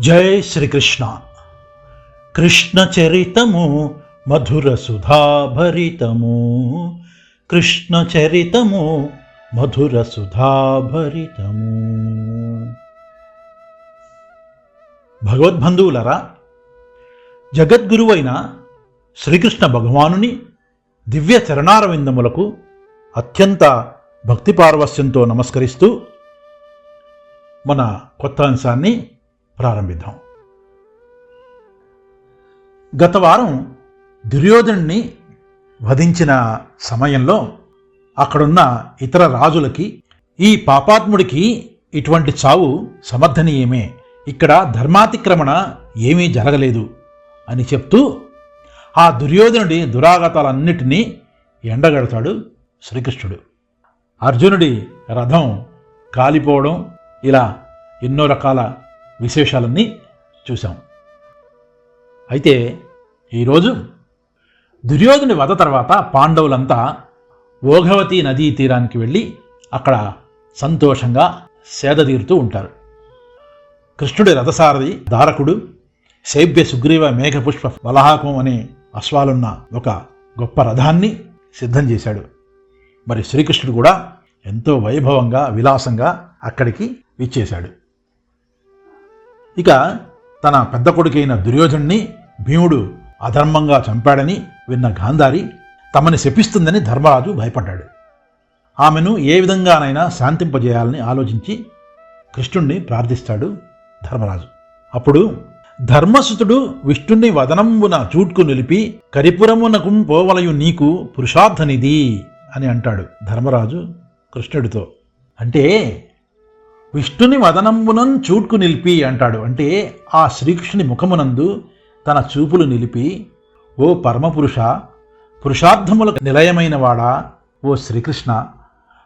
జై శ్రీకృష్ణ. కృష్ణ చరితము మధుర సుధాభరితము. కృష్ణ చరితము మధుర సుధాభరితము. భగవద్బంధువులరా జగద్గురువైన శ్రీకృష్ణ భగవానుని దివ్య చరణారవిందములకు అత్యంత భక్తి పారవస్యంతో నమస్కరిస్తూ మన కొత్త అంశాన్ని ప్రారంభిద్దాం. గత వారం దుర్యోధనుని వధించిన సమయంలో అక్కడున్న ఇతర రాజులకి ఈ పాపాత్ముడికి ఇటువంటి చావు సమర్థనీయమే. ఇక్కడ ధర్మాతిక్రమణ ఏమీ జరగలేదు అని చెప్తూ ఆ దుర్యోధనుడి దురాగతాలన్నిటినీ ఎండగడతాడు శ్రీకృష్ణుడు. అర్జునుడి రథం కాలిపోవడం ఇలా ఎన్నో రకాల విశేషాలన్నీ చూశాం. అయితే ఈరోజు దుర్యోధుని వధ తర్వాత పాండవులంతా ఓఘవతి నదీ తీరానికి వెళ్ళి అక్కడ సంతోషంగా సేద తీరుతూ ఉంటారు. కృష్ణుడి రథసారథి దారకుడు శైబ్య సుగ్రీవ మేఘపుష్ప వలహాకం అనే అశ్వాలున్న ఒక గొప్ప రథాన్ని సిద్ధం చేశాడు. మరి శ్రీకృష్ణుడు కూడా ఎంతో వైభవంగా విలాసంగా అక్కడికి విచ్చేశాడు. ఇక తన పెద్ద కొడుకైన దుర్యోధుణ్ణి భీముడు అధర్మంగా చంపాడని విన్న గాంధారి తమని శపిస్తుందని ధర్మరాజు భయపడ్డాడు. ఆమెను ఏ విధంగానైనా శాంతింపజేయాలని ఆలోచించి కృష్ణుణ్ణి ప్రార్థిస్తాడు ధర్మరాజు. అప్పుడు ధర్మసుతుడు విష్ణుణ్ణి వదనంబున చూట్కు నిలిపి కరిపురమునకు పోవలయు నీకు పురుషార్థనిది అని అంటాడు ధర్మరాజు కృష్ణుడితో. అంటే విష్ణుని వదనంబునం చూట్కు నిలిపి అంటాడు. అంటే ఆ శ్రీకృష్ణుని ముఖమునందు తన చూపులు నిలిపి ఓ పరమపురుష పురుషార్థములకు నిలయమైన వాడా ఓ శ్రీకృష్ణ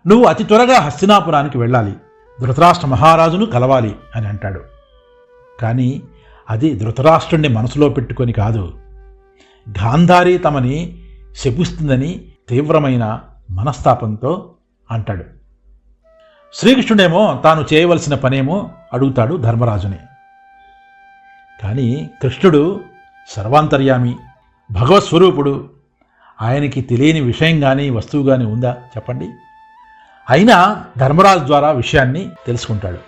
నువ్వు అతి త్వరగా హస్తినాపురానికి వెళ్ళాలి. ధృతరాష్ట్ర మహారాజును కలవాలి అని అంటాడు. కానీ అది ధృతరాష్ట్రుణ్ణి మనసులో పెట్టుకొని కాదు. గాంధారి తమని శపిస్తుందని తీవ్రమైన మనస్తాపంతో అంటాడు. శ్రీకృష్ణుడేమో తాను చేయవలసిన పనేమో అడుగుతాడు ధర్మరాజుని. కానీ కృష్ణుడు సర్వాంతర్యామి భగవత్ స్వరూపుడు. ఆయనకి తెలియని విషయం కానీ వస్తువు కానీ ఉందా? చెప్పండి. అయినా ధర్మరాజు ద్వారా విషయాన్ని తెలుసుకుంటాడు.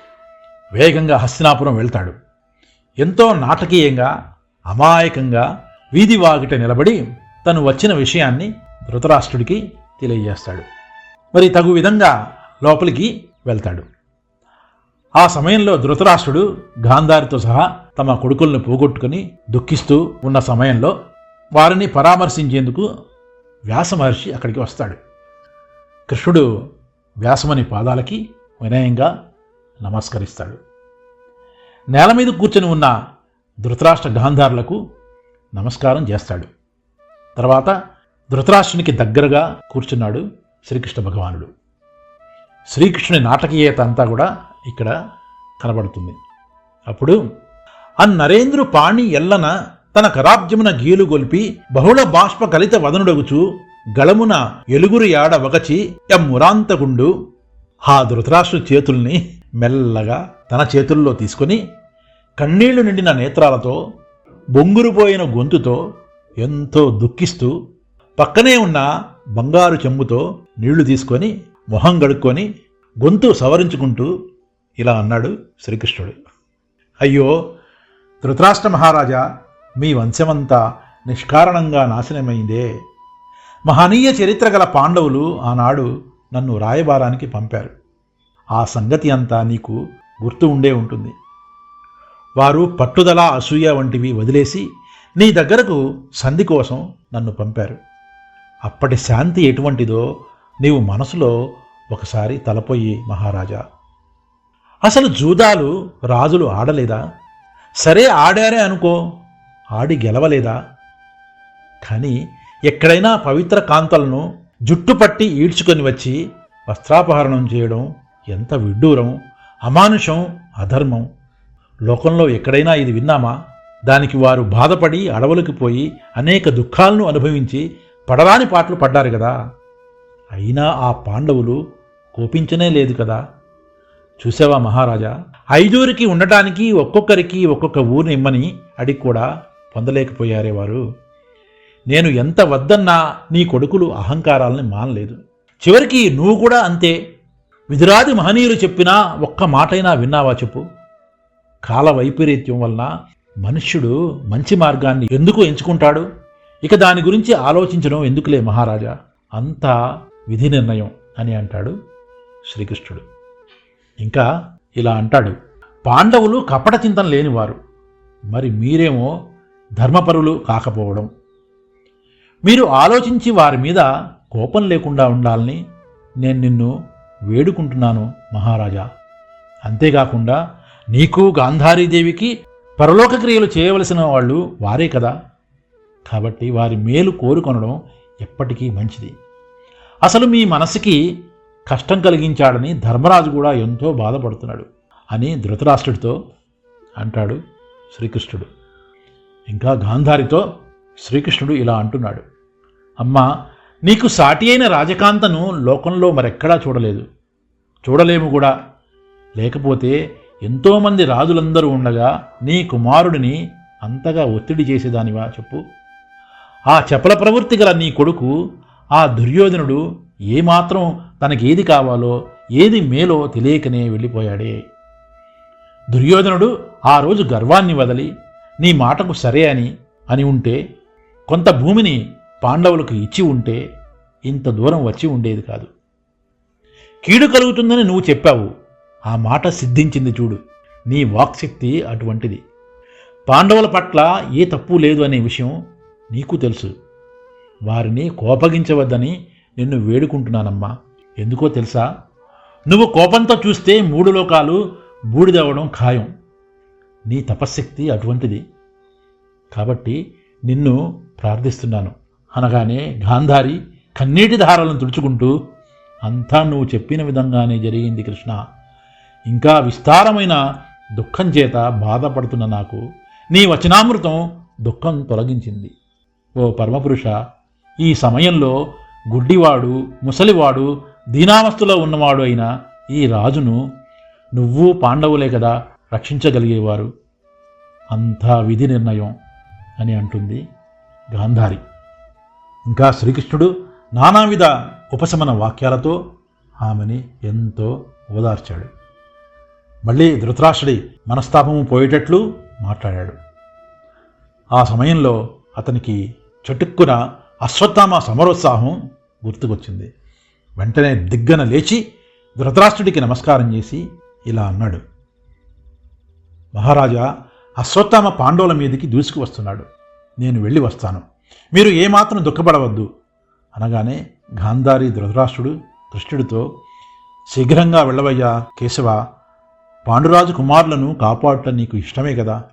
వేగంగా హస్తినాపురం వెళ్తాడు. ఎంతో నాటకీయంగా అమాయకంగా వీధి వాగిట నిలబడి తను వచ్చిన విషయాన్ని ధృతరాష్ట్రుడికి తెలియజేస్తాడు. మరి తగు విధంగా లోపలికి వెళ్తాడు. ఆ సమయంలో ధృతరాష్ట్రుడు గాంధారితో సహా తమ కొడుకులను పోగొట్టుకుని దుఃఖిస్తూ ఉన్న సమయంలో వారిని పరామర్శించేందుకు వ్యాసమహర్షి అక్కడికి వస్తాడు. కృష్ణుడు వ్యాసమని పాదాలకి వినయంగా నమస్కరిస్తాడు. నేల మీద కూర్చొని ఉన్న ధృతరాష్ట్ర గాంధారులకు నమస్కారం చేస్తాడు. తర్వాత ధృతరాష్ట్రునికి దగ్గరగా కూర్చున్నాడు శ్రీకృష్ణ భగవానుడు. శ్రీకృష్ణుని నాటకీయత అంతా కూడా ఇక్కడ కనబడుతుంది. అప్పుడు అన్నరేంద్రు పాణి ఎల్లన తన కరాబ్జమున గీలు గొల్పి బహుళ బాష్ప కలిత వదనుడగుచు గళమున ఎలుగురు యాడ వగచి ఎమ్మురాంతగుండు ఆ ధృతరాష్ట్రు చేతుల్ని మెల్లగా తన చేతుల్లో తీసుకొని కన్నీళ్ళు నిండిన నేత్రాలతో బొంగురుపోయిన గొంతుతో ఎంతో దుఃఖిస్తూ పక్కనే ఉన్న బంగారు చెంబుతో నీళ్ళు తీసుకొని మొహం గడుక్కొని గొంతు సవరించుకుంటూ ఇలా అన్నాడు శ్రీకృష్ణుడు. అయ్యో ధృతరాష్ట్ర మహారాజా మీ వంశమంతా నిష్కారణంగా నాశనమైందే. మహనీయ చరిత్ర గల పాండవులు ఆనాడు నన్ను రాయబారానికి పంపారు. ఆ సంగతి అంతా నీకు గుర్తు ఉండే ఉంటుంది. వారు పట్టుదల అసూయ వంటివి వదిలేసి నీ దగ్గరకు సంధి కోసం నన్ను పంపారు. అప్పటి శాంతి ఎటువంటిదో నీవు మనసులో ఒకసారి తలపోయి మహారాజా. అసలు జూదాలు రాజులు ఆడలేదా? సరే ఆడారే అనుకో ఆడి గెలవలేదా? కానీ ఎక్కడైనా పవిత్ర కాంతలను జుట్టుపట్టి ఈడ్చుకొని వచ్చి వస్త్రాపహరణం చేయడం ఎంత విడ్డూరం అమానుషం అధర్మం. లోకంలో ఎక్కడైనా ఇది విన్నామా? దానికి వారు బాధపడి అడవులకు పోయి అనేక దుఃఖాలను అనుభవించి పడరాని పాటలు పడ్డారు కదా. అయినా ఆ పాండవులు కోపించనే లేదు కదా? చూసావా మహారాజా? ఐదూరికి ఉండటానికి ఒక్కొక్కరికి ఒక్కొక్క ఊరిని ఇమ్మని అడిగి కూడా పొందలేకపోయారే వారు. నేను ఎంత వద్దన్నా నీ కొడుకులు అహంకారాలని మానలేదు. చివరికి నువ్వు కూడా అంతే. విధురాది మహనీయులు చెప్పినా ఒక్క మాటైనా విన్నావా చెప్పు. కాల వైపరీత్యం వలన మనుష్యుడు మంచి మార్గాన్ని ఎందుకు ఎంచుకుంటాడు? ఇక దాని గురించి ఆలోచించడం ఎందుకులే మహారాజా? అంతా విధి నిర్ణయం అని అంటాడు శ్రీకృష్ణుడు. ఇంకా ఇలా అంటాడు పాండవులు కపట చింతన లేనివారు మరి మీరేమో ధర్మపరులు కాకపోవడం. మీరు ఆలోచించి వారి మీద కోపం లేకుండా ఉండాలని నేను నిన్ను వేడుకుంటున్నాను మహారాజా. అంతేకాకుండా నీకు గాంధారీదేవికి పరలోక క్రియలు చేయవలసిన వాళ్ళు వారే కదా. కాబట్టి వారి మేలు కోరుకొనడం ఎప్పటికీ మంచిది. అసలు మీ మనసుకి కష్టం కలిగించాడని ధర్మరాజు కూడా ఎంతో బాధపడుతున్నాడు. అని ధృతరాష్ట్రుడితో అంటాడు శ్రీకృష్ణుడు. ఇంకా గాంధారితో శ్రీకృష్ణుడు ఇలా అంటున్నాడు. అమ్మా నీకు సాటి అయిన రాజకాంతను లోకంలో మరెక్కడా చూడలేదు. చూడలేము కూడా. లేకపోతే ఎంతోమంది రాజులందరూ ఉండగా నీ కుమారుడిని అంతగా ఒత్తిడి చేసేదానివా చెప్పు. ఆ చపల ప్రవృత్తి గల నీ కొడుకు ఆ దుర్యోధనుడు ఏమాత్రం తనకేది కావాలో ఏది మేలో తెలియకనే వెళ్ళిపోయాడే. దుర్యోధనుడు ఆ రోజు గర్వాన్ని వదలి నీ మాటకు సరే అని అని ఉంటే కొంత భూమిని పాండవులకు ఇచ్చి ఉంటే ఇంత దూరం వచ్చి ఉండేది కాదు. కీడు కలుగుతుందని నువ్వు చెప్పావు. ఆ మాట సిద్ధించింది చూడు. నీ వాక్శక్తి అటువంటిది. పాండవుల పట్ల ఏ తప్పు లేదు అనే విషయం నీకు తెలుసు. వారిని కోపగించవద్దని నిన్ను వేడుకుంటున్నానమ్మా. ఎందుకో తెలుసా? నువ్వు కోపంతో చూస్తే మూడు లోకాలు బూడిదవ్వడం ఖాయం. నీ తపశ్శక్తి అటువంటిది. కాబట్టి నిన్ను ప్రార్థిస్తున్నాను. అనగానే గాంధారి కన్నీటి ధారలను తుడుచుకుంటూ అంతా నువ్వు చెప్పిన విధంగానే జరిగింది కృష్ణ. ఇంకా విస్తారమైన దుఃఖం చేత బాధపడుతున్న నాకు నీ వచనామృతం దుఃఖం తొలగించింది. ఓ పరమపురుష ఈ సమయంలో గుడ్డివాడు ముసలివాడు దీనావస్థలో ఉన్నవాడు అయిన ఈ రాజును నువ్వు పాండవులే కదా రక్షించగలిగేవారు. అంతా విధి నిర్ణయం అని అంటుంది గాంధారి. ఇంకా శ్రీకృష్ణుడు నానావిధ ఉపశమన వాక్యాలతో ఆమెని ఎంతో ఓదార్చాడు. మళ్ళీ ధృతరాష్ట్రుడి మనస్తాపము పోయేటట్లు మాట్లాడాడు. ఆ సమయంలో అతనికి చటుక్కున అశ్వత్థామ సమరోత్సాహం గుర్తుకొచ్చింది. వెంటనే దిగ్గన లేచి ధృతరాష్ట్రుడికి నమస్కారం చేసి ఇలా అన్నాడు. మహారాజా అశ్వత్థామ పాండవుల మీదకి దూసుకు వస్తున్నాడు. నేను వెళ్ళి వస్తాను. మీరు ఏమాత్రం దుఃఖపడవద్దు. అనగానే గాంధారి ధృతరాష్ట్రుడు కృష్ణుడితో శీఘ్రంగా వెళ్ళవయ్యా కేశవ. పాండురాజు కుమారులను కాపాడటం నీకు ఇష్టమే కదా.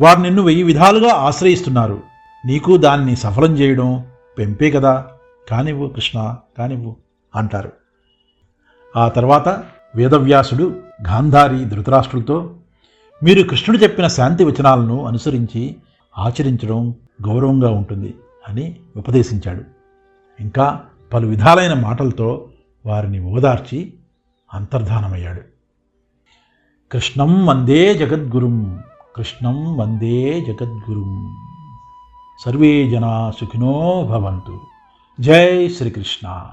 వారు నిన్ను వెయ్యి విధాలుగా ఆశ్రయిస్తున్నారు. నీకు దాన్ని సఫలం చేయడం పెంపే కదా కానివ్వు కృష్ణ కానివ్వు అంటారు. ఆ తర్వాత వేదవ్యాసుడు గాంధారి ధృతరాష్ట్రులతో మీరు కృష్ణుడు చెప్పిన శాంతి వచనాలను అనుసరించి ఆచరించడం గౌరవంగా ఉంటుంది అని ఉపదేశించాడు. ఇంకా పలు విధాలైన మాటలతో వారిని ఓదార్చి అంతర్ధానమయ్యాడు. కృష్ణం వందే జగద్గురుం కృష్ణం వందే జగద్గురుం. సర్వే జనా సుఖినో భవంతు. జై శ్రీకృష్ణ.